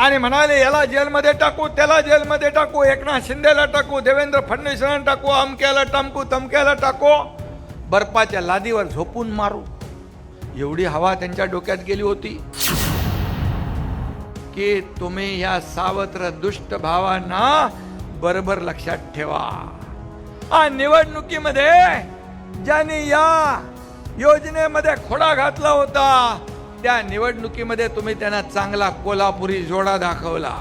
आणि म्हणाले याला जेलमध्ये टाकू त्याला जेलमध्ये टाकू एकनाथ शिंदेला टाकू देवेंद्र फडणवीसांना टाकू अमक्याला टमकू तमक्याला टाकू. बर्फाच्या लादीवर झोपून मारू. एवढी हवा त्यांच्या डोक्यात गेली होती की तुम्ही या सावत्र दुष्ट भावांना बरोबर लक्षात ठेवा. आ निवडणुकीमध्ये ज्यांनी या योजनेमध्ये खोडा घातला होता त्या निवडणुकीमध्ये तुम्ही त्यांना चांगला कोल्हापुरी जोडा दाखवला.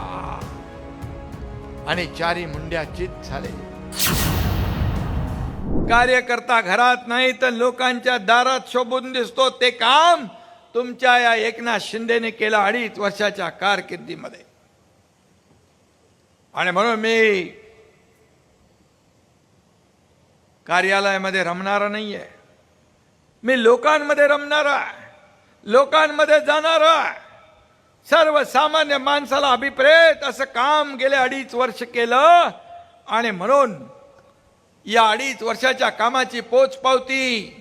आणि चारी मुंड्या चित झाले. कार्यकर्ता घरात नाही तर लोकांच्या दारात शोभून दिसतो ते काम तुमच्या या एकनाथ शिंदेने केलं अडीच वर्षाच्या कारकिर्दीमध्ये. आणि म्हणून मी कार्यालयामध्ये रमणारा नाहीये. मी लोकांमध्ये रमणारा आहे. लोकांमध्ये जाणार आहे. सर्वसामान्य माणसाला अभिप्रेत असं काम गेले अडीच वर्ष केलं आणि म्हणून या अडीच वर्षाच्या कामाची पोचपावती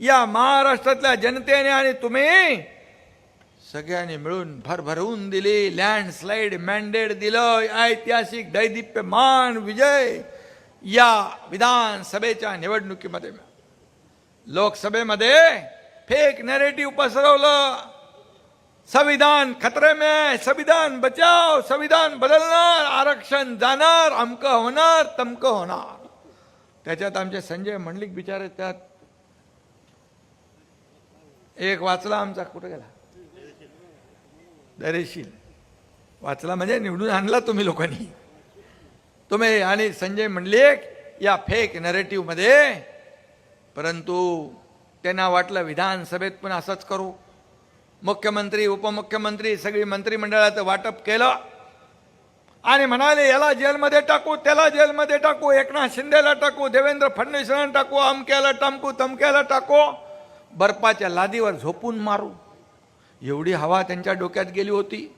या महाराष्ट्रातल्या जनतेने आणि तुम्ही सगळ्यांनी मिळून भरभरवून दिली लँडस्लाईड मॅन्डेट दिलं ऐतिहासिक दैदिप्य मान विजय या विधानसभेच्या निवडणुकीमध्ये. लोकसभेमध्ये फेक नॅरेटिव्ह पसरवलं. संविधान खतरे में संविधान बचाव संविधान बदलणार आरक्षण जाणार अमकं होणार तमकं होणार. त्याच्यात आमचे संजय मंडलिक बिचारे त्यात एक वाचला आमचा कुठे गेला? दरेशील. वाचला म्हणजे निवडून आणला तुम्ही लोकांनी. तुम्ही आणि संजय मंडलिक या फेक नरेटिव्हमध्ये परंतु त्यांना वाटलं विधानसभेत पण असंच करू. मुख्यमंत्री उपमुख्यमंत्री सगळी मंत्रिमंडळाचं वाटप केलं. आणि म्हणाले याला जेलमध्ये टाकू त्याला जेलमध्ये टाकू एकनाथ शिंदेला टाकू देवेंद्र फडणवीसांना टाकू अमक्याला टमकू तमक्याला टाकू. बर्फाच्या लादीवर झोपून मारू. एवढी हवा त्यांच्या डोक्यात गेली होती.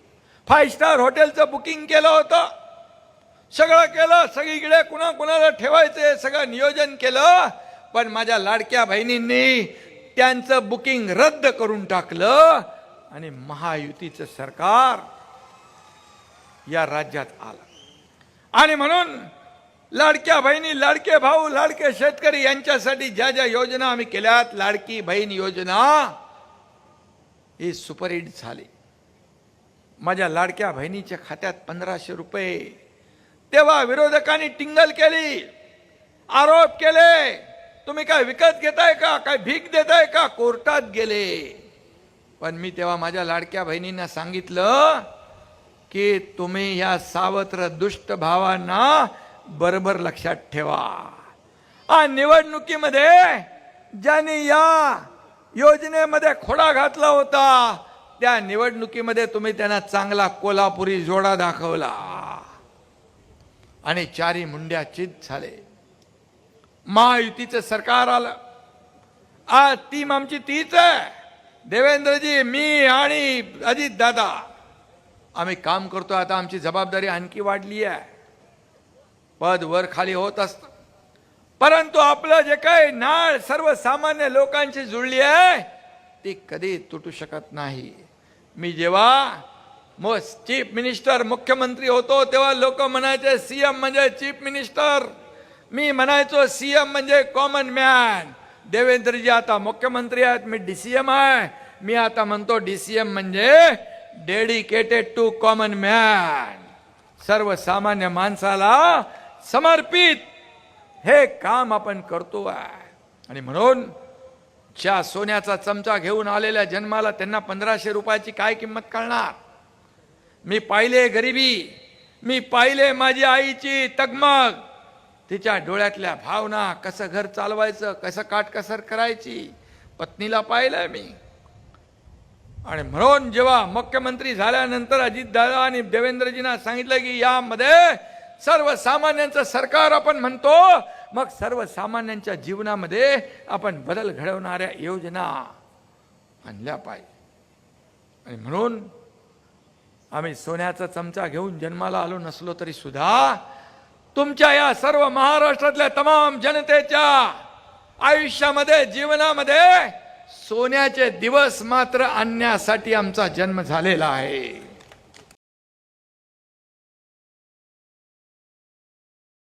फाईव्ह स्टार हॉटेलचं बुकिंग केलं होतं. सगळं केलं सगळीकडे कुणा कुणाला ठेवायचं सगळं नियोजन केलं. पण माझ्या लाडक्या बहिणींनी त्यांचं बुकिंग रद्द करून टाकलं आणि महायुतीचं सरकार या राज्यात आलं. आणि म्हणून लाडक्या बहिणी लाडके भाऊ लाडके शेतकरी यांच्यासाठी ज्या ज्या योजना आम्ही केल्यात लाडकी बहीण योजना ही सुपरहिट झाली. माझ्या लाडक्या बहिणीच्या खात्यात पंधराशे रुपये. तेव्हा विरोधकांनी टिंगल केली आरोप केले. तुम्ही काय विकत घेताय का? काय भीक देताय का? कोर्टात गेले. पण मी तेव्हा माझ्या लाडक्या बहिणींना सांगितलं की तुम्ही या सावत्र दुष्ट भावांना बरोबर लक्षात ठेवा. आ निवडणुकीमध्ये ज्यांनी या योजनेमध्ये खोडा घातला होता त्या निवडणुकीमध्ये तुम्ही त्यांना चांगला कोल्हापुरी जोडा दाखवला. आणि चारी मुंड्या चित झाले. महायुतीचं सरकार आलं. आज टीम आमची तीच आहे. देवेंद्रजी मी आणि अजित दादा. आम्ही काम करतो आता आमची जबाबदारी आणखी वाढली आहे. पद वर खाली होत असत. परंतु आपलं जे काही नाळ सर्वसामान्य लोकांची जुळली आहे ती कधी तुटू शकत नाही. मी जेव्हा चीफ मिनिस्टर मुख्यमंत्री होतो तेव्हा लोक म्हणायचे सीएम म्हणजे चीफ मिनिस्टर. मी म्हणायचो सीएम म्हणजे कॉमन मॅन देवेंद्रजी आता मुख्यमंत्री आहेत मी डीसीएम आहे. मी आता म्हणतो डीसीएम म्हणजे डेडिकेटेड टू कॉमन मॅन सर्वसामान्य माणसाला समर्पित हे काम आपण करतो आहे. आणि म्हणून ज्या सोन्याचा चमचा घेऊन आलेल्या जन्माला त्यांना पंधराशे रुपयाची काय किंमत कळणार? मी पाहिले गरिबी मी पाहिले माझी आईची तगमग तिच्या डोळ्यातल्या भावना कसं घर चालवायचं कसं काटकसर करायची पत्नीला पाहिलंय मी. आणि म्हणून जेव्हा मुख्यमंत्री झाल्यानंतर अजितदादा आणि देवेंद्रजींना सांगितलं की यामध्ये सर्वसामान्यांचं सरकार आपण म्हणतो मग सर्वसामान्यांच्या जीवनामध्ये आपण बदल घडवणाऱ्या योजना आणल्या पाहिजे. आणि म्हणून आम्ही सोन्याचा चमचा घेऊन जन्माला आलो नसलो तरी सुद्धा तुमच्या या सर्व महाराष्ट्रातल्या तमाम जनतेच्या आयुष्यामध्ये जीवनामध्ये सोन्याचे दिवस मात्र आणण्यासाठी आमचा जन्म झालेला आहे.